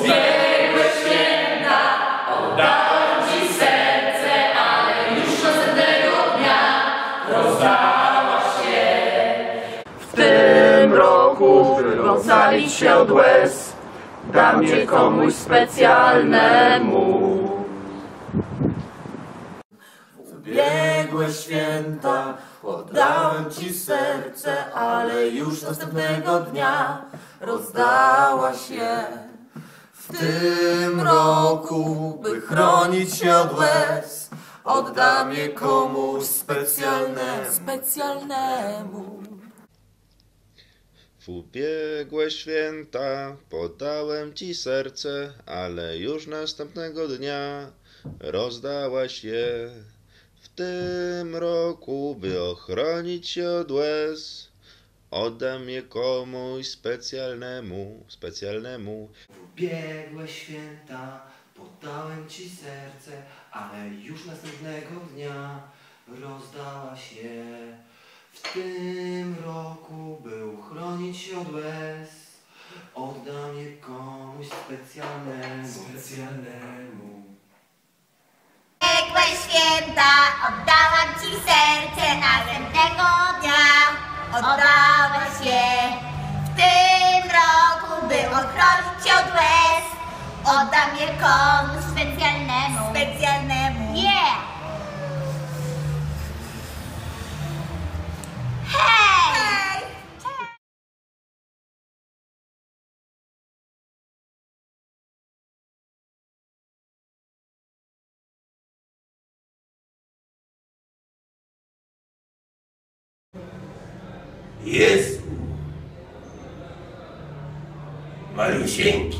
Zbiegłe święta, oddałem Ci serce, ale już następnego dnia rozdałaś się. W tym roku rozalić się od łez, dam je komuś specjalnemu. Biegłe święta, oddałem ci serce, ale już następnego dnia rozdałaś je. W tym roku, by chronić się od łez, oddam je komuś specjalnemu. Specjalnemu. W ubiegłe święta podałem ci serce, ale już następnego dnia rozdałaś je. W tym roku, by ochronić się od łez, oddam je komuś specjalnemu, specjalnemu. Biegłe święta, poddałem ci serce, ale już następnego dnia rozdałaś je. W tym roku, by uchronić się od łez, oddam je komuś specjalnemu. Specjalnemu. Oddałeś je w tym roku, by ochronić cię od łez. Oddam je komuś specjalnemu. Specjalnemu. Yesu. Marushenki